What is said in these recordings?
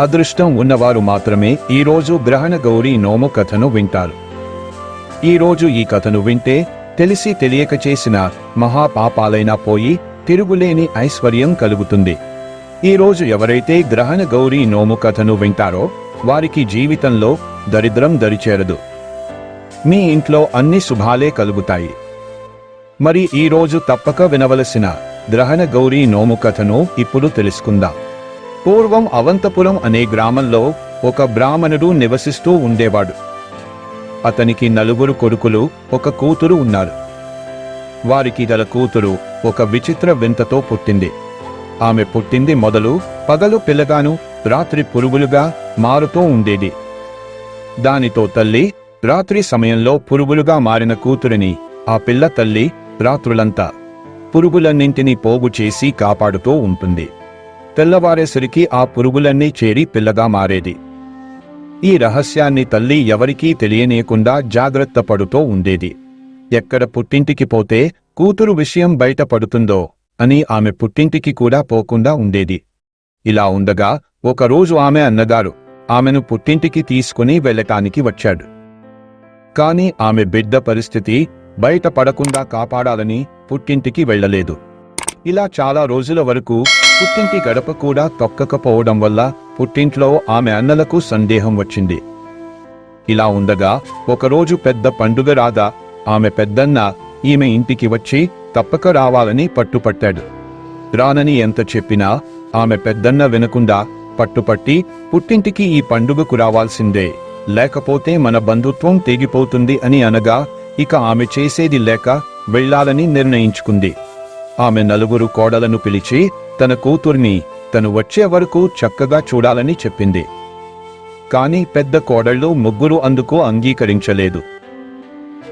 అదృష్టం ఉన్నవారు మాత్రమే ఈరోజు గ్రహణ గౌరీ నోము కథను వింటారు. ఈరోజు ఈ కథను వింటే తెలిసి తెలియక చేసిన మహాపాపాలైనా పోయి తిరుగులేని ఐశ్వర్యం కలుగుతుంది. ఈరోజు ఎవరైతే గ్రహణ గౌరీ నోము కథను వింటారో వారికి జీవితంలో దరిద్రం దరిచేరదు. మీ ఇంట్లో అన్ని శుభాలే కలుగుతాయి. మరి ఈరోజు తప్పక వినవలసిన గ్రహణ గౌరీ నోము కథను ఇప్పుడు తెలుసుకుందాం. పూర్వం అవంతపురం అనే గ్రామంలో ఒక బ్రాహ్మణుడు నివసిస్తూ ఉండేవాడు. అతనికి నలుగురు కొడుకులు ఒక కూతురు ఉన్నారు. వారికి గల కూతురు ఒక విచిత్ర వింతతో పుట్టింది. ఆమె పుట్టింది మొదలు పగలు పిల్లగాను రాత్రి పురుగులుగా మారుతూ ఉండేది. దానితో తల్లి రాత్రి సమయంలో పురుగులుగా మారిన కూతురిని ఆ పిల్ల తల్లి రాత్రులంతా పురుగులన్నింటినీ పోగు చేసి కాపాడుతూ ఉంటుంది. తెల్లవారేసరికి ఆ పురుగులన్నీ చేరి పిల్లగా మారేది. ఈ రహస్యాన్ని తల్లి ఎవరికీ తెలియనీయకుండా జాగ్రత్త పడుతూ ఉండేది. ఎక్కడ పుట్టింటికి పోతే కూతురు విషయం బయటపడుతుందో అని ఆమె పుట్టింటికి కూడా పోకుండా ఉండేది. ఇలా ఉండగా ఒకరోజు ఆమె అన్నగారు ఆమెను పుట్టింటికి తీసుకుని వెళ్ళటానికి వచ్చాడు. కాని ఆమె బిడ్డ పరిస్థితి బయటపడకుండా కాపాడాలని పుట్టింటికి వెళ్ళలేదు. ఇలా చాలా రోజుల వరకు పుట్టింటి గడప కూడా తొక్కకపోవడం వల్ల పుట్టింట్లో ఆమె అన్నలకు సందేహం వచ్చింది. ఇలా ఉండగా ఒకరోజు పెద్ద పండుగ రాదా ఆమె పెద్దన్న ఈమె ఇంటికి వచ్చి తప్పక రావాలని పట్టుపట్టాడు. రానని ఎంత చెప్పినా ఆమె పెద్దన్న వినకుండా పట్టుపట్టి పుట్టింటికి ఈ పండుగకు రావాల్సిందే. లేకపోతే మన బంధుత్వం తెగిపోతుంది అని అనగా ఇక ఆమె చేసేది లేక వెళ్ళాలని నిర్ణయించుకుంది. ఆమె నలుగురు కోడలను పిలిచి తన కూతుర్ని తను వచ్చే వరకు చక్కగా చూడాలని చెప్పింది. కానీ పెద్ద కోడళ్ళు ముగ్గురు అందుకు అంగీకరించలేదు.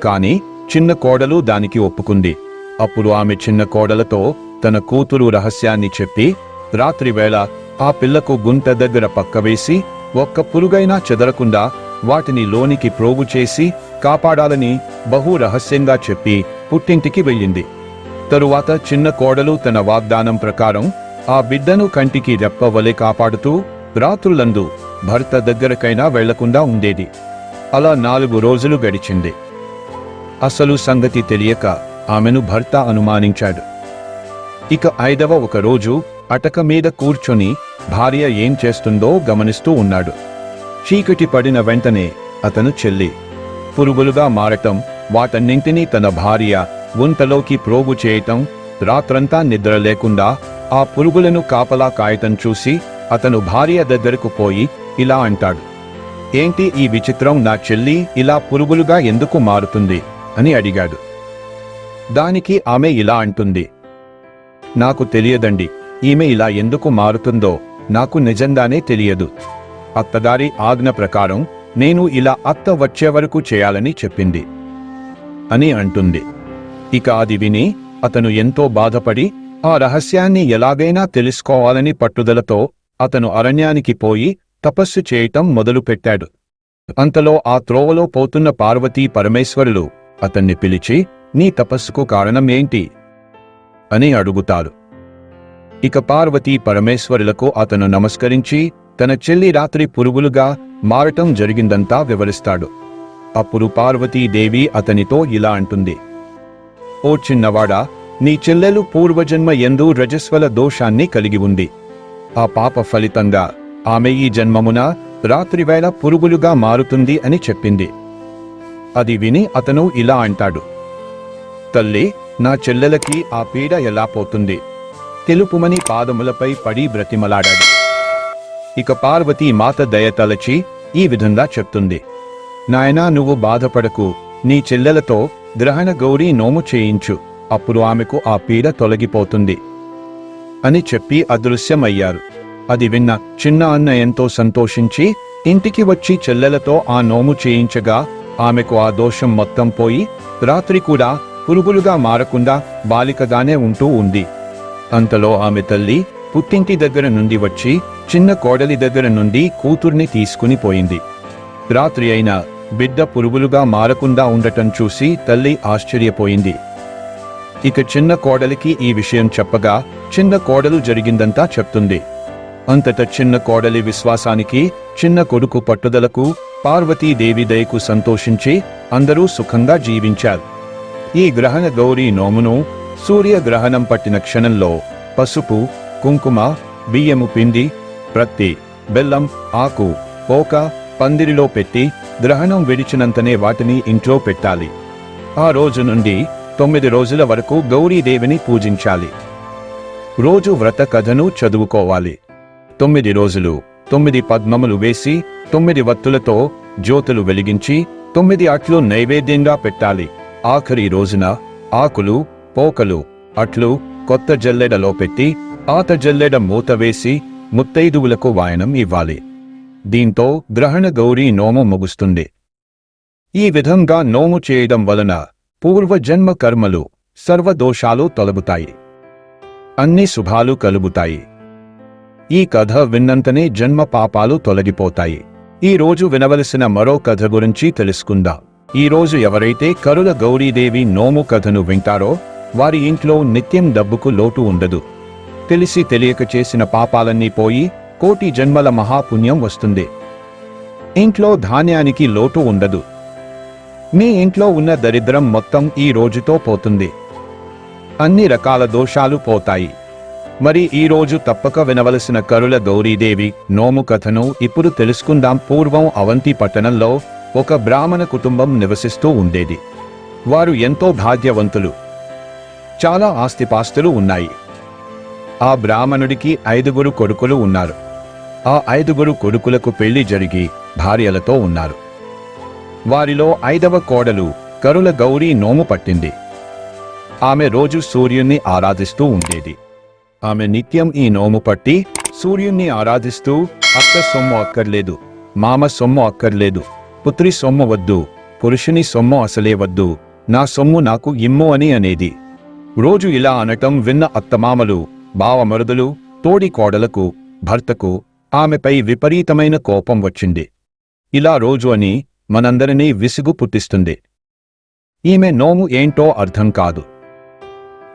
కాని చిన్న కోడలు దానికి ఒప్పుకుంది. అప్పుడు ఆమె చిన్న కోడలతో తన కూతురు రహస్యాన్ని చెప్పి రాత్రివేళ ఆ పిల్లకు గుంట దగ్గర పక్కవేసి ఒక్క పురుగైనా చెదరకుండా వాటిని లోనికి ప్రోగు చేసి కాపాడాలని బహు రహస్యంగా చెప్పి పుట్టింటికి వెళ్ళింది. తరువాత చిన్న కోడలు తన వాగ్దానం ప్రకారం ఆ బిడ్డను కంటికి రెప్పవలె కాపాడుతూ రాత్రులందు భర్త దగ్గరకైనా వెళ్ళకుండా ఉండేది. అలా నాలుగు రోజులు గడిచింది. అసలు సంగతి తెలియక ఆమెను భర్త అనుమానించాడు. ఇక ఐదవ ఒక రోజు అటక మీద కూర్చొని భార్య ఏం చేస్తుందో గమనిస్తూ ఉన్నాడు. చీకటి పడిన వెంటనే అతను చెల్లి పురుగులుగా మారటం వాటన్నింటినీ తన భార్య గుంటలోకి ప్రోగు చేయటం రాత్రంతా నిద్ర లేకుండా ఆ పురుగులను కాపలా కాయటం చూసి అతను భార్య దగ్గరకు పోయి ఇలా అంటాడు ఏంటి ఈ విచిత్రం నా చెల్లి ఇలా పురుగులుగా ఎందుకు మారుతుంది? అని అడిగాడు. దానికి ఆమె ఇలా అంటుంది నాకు తెలియదండి ఈమె ఇలా ఎందుకు మారుతుందో నాకు నిజంగానే తెలియదు. అత్తగారి ఆజ్ఞ ప్రకారం నేను ఇలా అత్త వచ్చే వరకు చేయాలని చెప్పింది అని అంటుంది. ఇక అది విని అతను ఎంతో బాధపడి ఆ రహస్యాన్ని ఎలాగైనా తెలుసుకోవాలని పట్టుదలతో అతను అరణ్యానికి పోయి తపస్సు చేయటం మొదలుపెట్టాడు. అంతలో ఆ త్రోవలో పోతున్న పార్వతీ పరమేశ్వరులు అతన్ని పిలిచి నీ తపస్సుకు కారణం ఏంటి అని అడుగుతారు. ఇక పార్వతీ పరమేశ్వరులకు అతను నమస్కరించి తన చెల్లి రాత్రి పురుగులుగా మారటం జరిగిందంతా వివరిస్తాడు. అప్పుడు పార్వతీదేవి అతనితో ఇలా అంటుంది. ఓ చిన్నవాడా నీ చెల్లెలు పూర్వజన్మ ఎందు రజస్వల దోషాన్ని కలిగి ఉంది. ఆ పాప ఫలితంగా ఆమె ఈ జన్మమున రాత్రివేళ పురుగులుగా మారుతుంది అని చెప్పింది. అది విని అతను ఇలా అంటాడు. తల్లి నా చెల్లెలకి ఆ పీడ ఎలా పోతుంది? తెలుపుమని పాదములపై పడి బ్రతిమలాడాడు. ఇక పార్వతీ మాత దయతలచి ఈ విధంగా చెప్తుంది. నాయనా నువ్వు బాధపడకు. నీ చెల్లెలతో గ్రహణ గౌరీ నోము చేయించు. అప్పుడు ఆమెకు ఆ పీడ తొలగిపోతుంది. అని చెప్పి అదృశ్యమయ్యారు. అది విన్న చిన్న అన్న ఎంతో సంతోషించి ఇంటికి వచ్చి చెల్లెలతో ఆ నోము చేయించగా ఆమెకు ఆ దోషం మొత్తం పోయి రాత్రి కూడా పురుగులుగా మారకుండా బాలికగానే ఉంటూ ఉంది. అంతలో ఆమె తల్లి పుట్టింటి దగ్గర నుండి వచ్చి చిన్న కోడలి దగ్గర నుండి కూతుర్ని తీసుకుని పోయింది. రాత్రి అయినా బిడ్డ పురుగులుగా మారకుండా ఉండటం చూసి తల్లి ఆశ్చర్యపోయింది. ఇక చిన్న కోడలికి ఈ విషయం చెప్పగా చిన్న కోడలు జరిగిందంతా చెప్తుంది. అంతట చిన్న కోడలి విశ్వాసానికి చిన్న కొడుకు పట్టుదలకు పార్వతీదేవి దయకు సంతోషించి అందరూ సుఖంగా జీవించారు. ఈ గ్రహణ గౌరీ నోమును సూర్యగ్రహణం పట్టిన క్షణంలో పసుపు కుంకుమ బియ్యము పిండి ప్రత్తి బెల్లం ఆకు పోక పందిరిలో పెట్టి గ్రహణం విడిచినంతనే వాటిని ఇంట్లో పెట్టాలి. ఆ రోజు నుండి తొమ్మిది రోజుల వరకు గౌరీదేవిని పూజించాలి. రోజు వ్రత కథను చదువుకోవాలి. తొమ్మిది రోజులు తొమ్మిది పద్మములు వేసి తొమ్మిది వత్తులతో జ్యోతులు వెలిగించి తొమ్మిది అట్లు నైవేద్యంగా పెట్టాలి. ఆఖరి రోజున ఆకులు పోకలు అట్లు కొత్త జల్లెడలో పెట్టి పాత జల్లెడ మూత వేసి ముత్తైదువులకు వాయనం ఇవ్వాలి. దీంతో గ్రహణ గౌరీ నోము ముగుస్తుంది. ఈ విధంగా నోము చేయడం వలన పూర్వజన్మ కర్మలు సర్వదోషాలు తొలగుతాయి. అన్ని శుభాలు కలుగుతాయి. ఈ కథ విన్నంతనే జన్మ పాపాలు తొలగిపోతాయి. ఈ రోజు వినవలసిన మరో కథ గురించి తెలుసుకుందాం. ఈ రోజు ఎవరైతే కరుల గౌరీదేవి నోము కథను వింటారో వారి ఇంట్లో నిత్యం డబ్బుకు లోటు ఉండదు. తెలిసి తెలియక చేసిన పాపాలన్నీ పోయి కోటి జన్మల మహాపుణ్యం వస్తుంది. ఇంట్లో ధాన్యానికి లోటు ఉండదు. మీ ఇంట్లో ఉన్న దరిద్రం మొత్తం ఈ రోజుతో పోతుంది. అన్ని రకాల దోషాలు పోతాయి. మరి ఈ రోజు తప్పక వినవలసిన కరుల గౌరీదేవి నోము కథను ఇప్పుడు తెలుసుకుందాం. పూర్వం అవంతి పట్టణంలో ఒక బ్రాహ్మణ కుటుంబం నివసిస్తూ ఉండేది. వారు ఎంతో భాగ్యవంతులు. చాలా ఆస్తిపాస్తులు ఉన్నాయి. ఆ బ్రాహ్మణుడికి ఐదుగురు కొడుకులు ఉన్నారు. ఆ ఐదుగురు కొడుకులకు పెళ్ళి జరిగి భార్యలతో ఉన్నారు. వారిలో ఐదవ కోడలు కరుల గౌరీ నోము పట్టింది. ఆమె రోజు సూర్యుణ్ణి ఆరాధిస్తూ ఉండేది. ఆమె నిత్యం ఈ నోము పట్టి సూర్యుణ్ణి ఆరాధిస్తూ అత్త సొమ్ము అక్కర్లేదు మామ సొమ్ము అక్కర్లేదు పుత్రి సొమ్ము వద్దు పురుషుని సొమ్ము అసలే వద్దు నా సొమ్ము నాకు ఇమ్ము అని అనేది. రోజు ఇలా అనటం విన్న అత్తమామలు బావమరుదులు తోడి కోడలకు భర్తకు ఆమెపై విపరీతమైన కోపం వచ్చింది. ఇలా రోజు అని మనందరినీ విసుగు పుట్టిస్తుంది. ఈమె నోము ఏంటో అర్థం కాదు.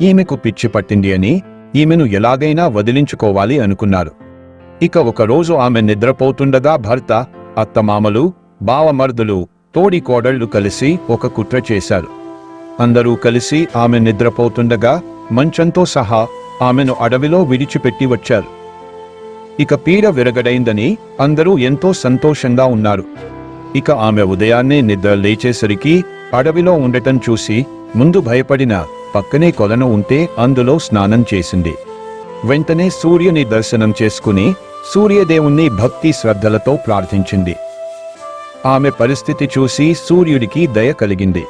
ఈమెకు పిచ్చి పట్టింది అని ఈమెను ఎలాగైనా వదిలించుకోవాలి అనుకున్నారు. ఇక ఒకరోజు ఆమె నిద్రపోతుండగా భర్త అత్తమామలు బావమర్దులు తోడి కోడళ్ళు కలిసి ఒక కుట్ర చేశారు. అందరూ కలిసి ఆమె నిద్రపోతుండగా మంచంతో సహా ఆమెను అడవిలో విడిచిపెట్టి వచ్చారు. ఇక పీడ విరగడైందని అందరూ ఎంతో సంతోషంగా ఉన్నారు. ఇక ఆమె ఉదయాన్నే నిద్ర లేచేసరికి అడవిలో ఉండటం చూసి ముందు భయపడిన పక్కనే కొలను ఉంటే అందులో స్నానం చేసింది. వెంటనే సూర్యుని దర్శనం చేసుకుని సూర్యదేవుణ్ణి భక్తి శ్రద్ధలతో ప్రార్థించింది. ఆమె పరిస్థితి చూసి సూర్యుడికి దయ కలిగింది.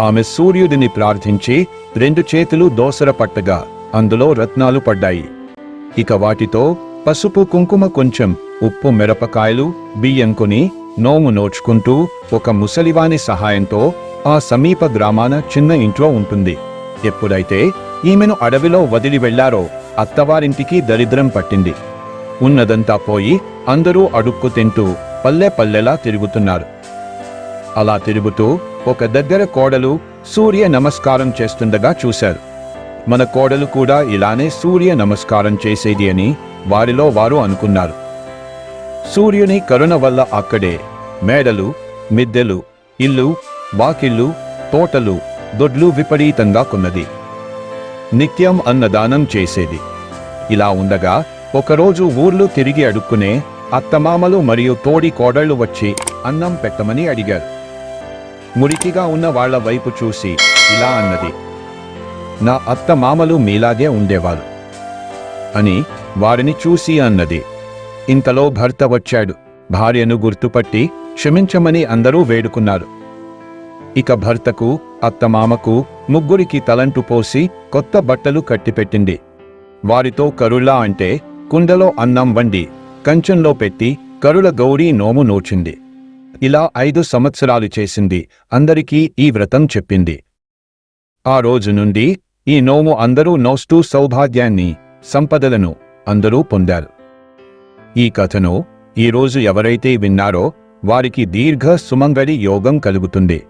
ఆమె సూర్యుడిని ప్రార్థించి రెండు చేతులు దోసర పట్టగా అందులో రత్నాలు పడ్డాయి. ఇక వాటితో పసుపు కుంకుమ కొంచెం ఉప్పు మిరపకాయలు బియ్యం కొని నోము నోచుకుంటూ ఒక ముసలివాని సహాయంతో ఆ సమీప గ్రామాన చిన్న ఇంట్లో ఉంటుంది. ఎప్పుడైతే ఈమెను అడవిలో వదిలి వెళ్ళారో అత్తవారింటికి దరిద్రం పట్టింది. ఉన్నదంతా పోయి అందరూ అడుక్కు తింటూ పల్లె పల్లెలా తిరుగుతున్నారు. అలా తిరుగుతూ ఒక దగ్గర కోడలు సూర్య నమస్కారం చేస్తుండగా చూశారు. మన కోడలు కూడా ఇలానే సూర్య నమస్కారం చేసేది అని వారిలో వారు అనుకున్నారు. సూర్యుని కరుణ వల్ల అక్కడే మేడలు మిద్దెలు ఇల్లు వాకిళ్ళు తోటలు దొడ్లు విపరీతంగా కొన్నది. నిత్యం అన్నదానం చేసేది. ఇలా ఉండగా ఒకరోజు ఊర్లు తిరిగి అడుక్కునే అత్తమామలు మరియు తోడి కోడళ్ళు వచ్చి అన్నం పెట్టమని అడిగారు. మురికిగా ఉన్న వాళ్ళ వైపు చూసి ఇలా అన్నది. నా అత్తమామలు మీలాగే ఉండేవారు. అని వారిని చూసి అన్నది. ఇంతలో భర్త వచ్చాడు. భార్యను గుర్తుపట్టి క్షమించమని అందరూ వేడుకున్నారు. ఇక భర్తకు అత్తమామకు ముగ్గురికి తలంటు పోసి కొత్త బట్టలు కట్టిపెట్టింది. వారితో కరుళ అంటే కుండలో అన్నం వండి కంచంలో పెట్టి కరుల గౌరీ నోము నోచింది. ఇలా ఐదు సంవత్సరాలు చేసింది అందరికీ ఈ వ్రతం చెప్పింది. ఆ రోజు నుండి ఈ నోము అందరూ నోస్తూ సౌభాగ్యాన్ని సంపదలను అందరూ పొందారు. ఈ కథను ఈరోజు ఎవరైతే విన్నారో వారికి దీర్ఘ సుమంగళి యోగం కలుగుతుంది.